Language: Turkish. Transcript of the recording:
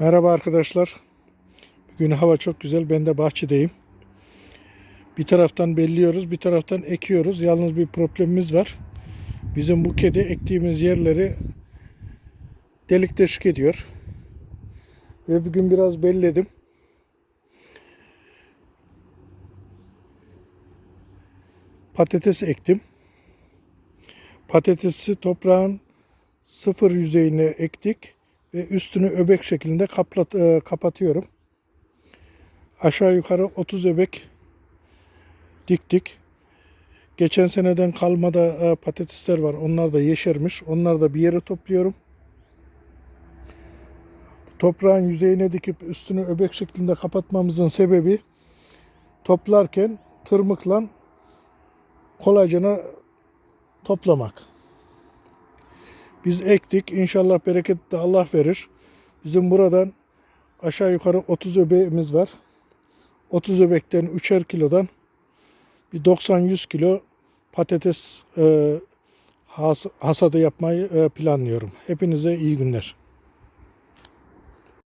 Merhaba arkadaşlar. Bugün hava çok güzel. Ben de bahçedeyim. Bir taraftan belliyoruz, bir taraftan ekiyoruz. Yalnız bir problemimiz var. Bizim bu kedi ektiğimiz yerleri delik deşik ediyor. Ve bugün biraz belledim. Patates ektim. Patatesi toprağın sıfır yüzeyine ektik ve üstünü öbek şeklinde kaplat, e, kapatıyorum. Aşağı yukarı 30 öbek diktik. Geçen seneden kalma da e, patatesler var. Onlar da yeşermiş. Onları da bir yere topluyorum. Toprağın yüzeyine dikip üstünü öbek şeklinde kapatmamızın sebebi toplarken tırmıkla kolaycana toplamak. Biz ektik. İnşallah bereket de Allah verir. Bizim buradan aşağı yukarı 30 öbeğimiz var. 30 öbekten 3'er kilodan bir 90-100 kilo patates e, has, hasadı yapmayı e, planlıyorum. Hepinize iyi günler.